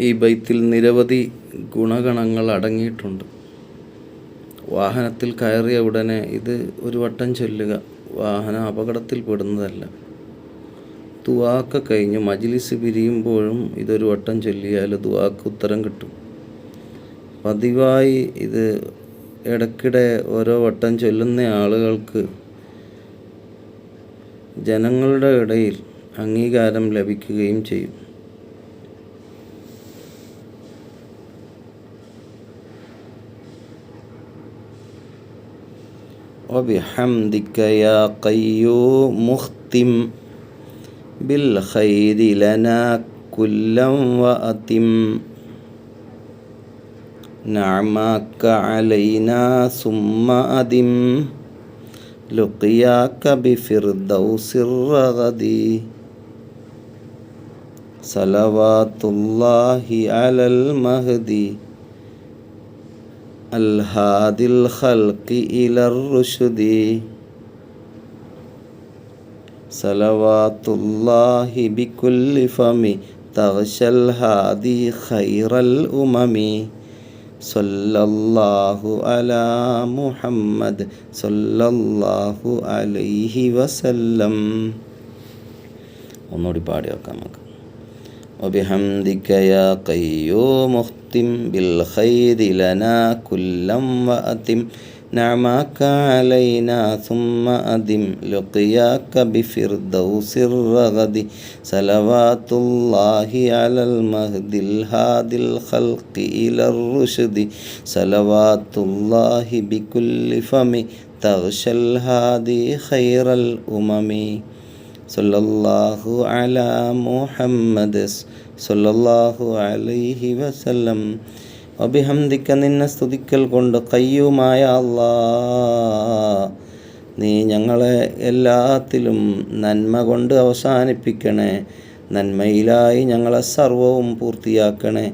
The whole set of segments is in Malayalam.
ഈ ബൈത്തിൽ നിരവധി ഗുണഗണങ്ങൾ അടങ്ങിയിട്ടുണ്ട്. വാഹനത്തിൽ കയറിയ ഉടനെ ഇത് ഒരു വട്ടം ചൊല്ലുക വാഹനം അപകടത്തിൽപ്പെടുന്നതല്ല ദുവാക്ക കഴിഞ്ഞ് മജിലിസ് പിരിയുമ്പോഴും ഇതൊരു വട്ടം ചൊല്ലിയാൽ ദുവാക്ക് ഉത്തരം കിട്ടും. പതിവായി ഇത് ഇടയ്ക്കിടെ ഓരോ വട്ടം ചൊല്ലുന്ന ആളുകൾക്ക് ജനങ്ങളുടെ ഇടയിൽ അംഗീകാരം ലഭിക്കുകയും ചെയ്യും. وبحمدك يا قيوم مختم بالخير لنا كلا وأتم نعماك علينا ثم أدم لقياك بفردوس الرغد صلوات الله على المهدي الهادي الخلق إلى الرشد صلوات الله بكل فم تغشى الهادي خير الأمم صلى الله على محمد صلى الله عليه وسلم ഒന്നുകൂടി പാടി വെക്കാം നമുക്ക് وبحمدك يا قيوم اختم بالخير لنا كلا وأتم. نعماك علينا ثم أدم. لقياك بفردوس الرغد. صلوات الله على المهد الهادي الخلق إلى الرشد. صلوات الله بكل فم. تغشى الهادي خير الأمم. സല്ലല്ലാഹു അല മുഹമ്മദ് സല്ലല്ലാഹു അലൈഹി വസല്ലം. അഭിഹംദിക്ക നിന്നെ സ്തുതിക്കൽ കൊണ്ട് കയ്യുമായ അള്ളാ നീ ഞങ്ങളെ എല്ലാത്തിലും നന്മ കൊണ്ട് അവസാനിപ്പിക്കണേ. നന്മയിലായി ഞങ്ങളെ സർവവും പൂർത്തിയാക്കണേ.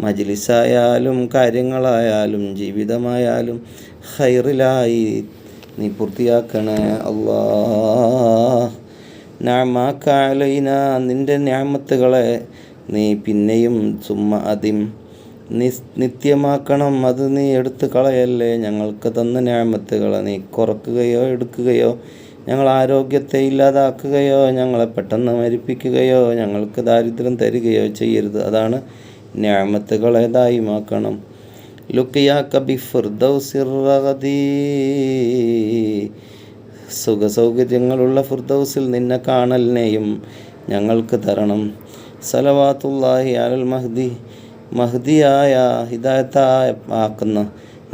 മജിലിസായാലും കാര്യങ്ങളായാലും ജീവിതമായാലും ഹൈറിലായി നീ പൂർത്തിയാക്കണേ അല്ലാ നാമാക്കാലൈന നിന്റെ ഞാമത്തുകളെ നീ പിന്നെയും ചുമ്മ അതിം നിത്യമാക്കണം. അത് നീ എടുത്തു കളയല്ലേ. ഞങ്ങൾക്ക് തന്ന ഞാമത്തുകളെ നീ കുറക്കുകയോ എടുക്കുകയോ ഞങ്ങൾ ആരോഗ്യത്തെ ഇല്ലാതാക്കുകയോ ഞങ്ങളെ പെട്ടെന്ന് മരിപ്പിക്കുകയോ ഞങ്ങൾക്ക് ദാരിദ്ര്യം തരികയോ ചെയ്യരുത്. അതാണ് ഞാമത്തുകളെ ദായിമാക്കണം. ലുക്കിയാ കബി ഫിർദൗസിറഗദീ സുഖസൗകര്യങ്ങളുള്ള ഫുർദൗസിൽ നിന്നെ കാണലിനെയും ഞങ്ങൾക്ക് തരണം. സലവാത്തുല്ലാഹി അലൽ മഹ്ദി മഹ്ദിയായ ഹിദായത്തായ ആക്കുന്ന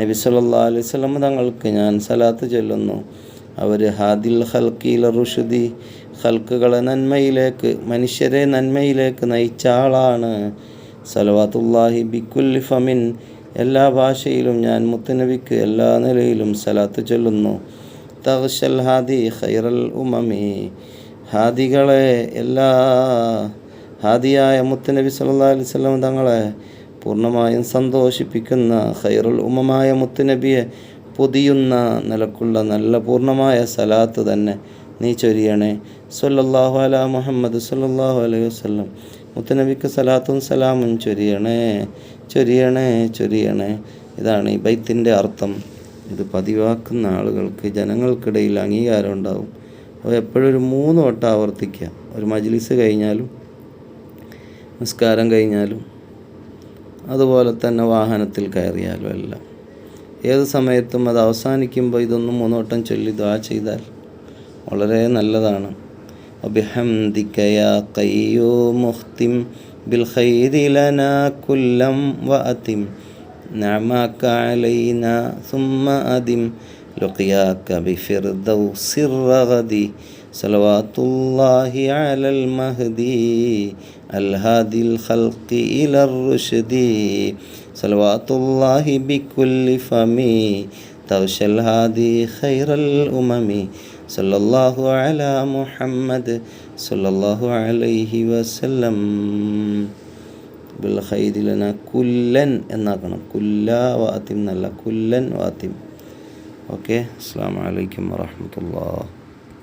നബി സല്ലാ വസല്ലം തങ്ങൾക്ക് ഞാൻ സലാത്ത് ചൊല്ലുന്നു. അവർ ഹാദിൽ ഹൽക്കീൽ റുഷുദി ഹൽക്കുകളെ നന്മയിലേക്ക് മനുഷ്യരെ നന്മയിലേക്ക് നയിച്ച ആളാണ്. സലവാത്തുല്ലാഹി ബിക്കുല്ലി ഫമിൻ എല്ലാ ഭാഷയിലും ഞാൻ മുത്തനബിക്ക് എല്ലാ നിലയിലും സലാത്ത് ചൊല്ലുന്നു. തഗ്ഷൽ ഹാദി ഖൈറൽ ഉമമി. ഹാദികളെ എല്ലാ ഹാദിയായ മുത്തനബി സല്ലാ അലൈഹി സ്വലം തങ്ങളെ പൂർണമായും സന്തോഷിപ്പിക്കുന്ന ഖൈറുൽ ഉമമായ മുത്തുനബിയെ പൊതിയുന്ന നിലക്കുള്ള നല്ല പൂർണമായ സലാത്ത് തന്നെ നീ ചൊരിയണേ. സല്ലല്ലാഹു അല മുഹമ്മദ് സല്ലല്ലാഹു അലൈഹി വസല്ലം. മുത്തനബിക്ക് സലാത്തും സലാമും ചൊരിയണേ ചൊരിയണേ ചൊരിയണേ. ഇതാണ് ഈ ബൈത്തിന്റെ അർത്ഥം. ഇത് പതിവാക്കുന്ന ആളുകൾക്ക് ജനങ്ങൾക്കിടയിൽ അംഗീകാരം ഉണ്ടാവും അപ്പോൾ എപ്പോഴും ഒരു മൂന്ന് വട്ടം ആവർത്തിക്കുക ഒരു മജ്ലിസ് കഴിഞ്ഞാലും നിസ്കാരം കഴിഞ്ഞാലും അതുപോലെ തന്നെ വാഹനത്തിൽ കയറിയാലും എല്ലാം ഏത് സമയത്തും അത് അവസാനിക്കുമ്പോൾ ഇതൊന്നും മൂന്നോട്ടം ചൊല്ലി ദ്വാ ചെയ്താൽ വളരെ നല്ലതാണ് وبحمدك يا قيوم اختم بالخير لنا كلا وأتم نعماك علينا ثم أدم لقياك بفردوس الرغد صلوات الله على المهدي الهادي الخلق إلى الرشد صلوات الله بكل فمي تغشى الهادي خير الأمم صلى الله على محمد صلى الله عليه وسلم ബിൽ ഹൈദിലന കുല്ലൻ എന്നാക്കണം. കുല്ല വാത്തിം എന്നല്ല കുല്ലൻ വാത്തിം. ഓക്കെ അസ്സാം വലൈക്കും വാഹമത്തല്ലാ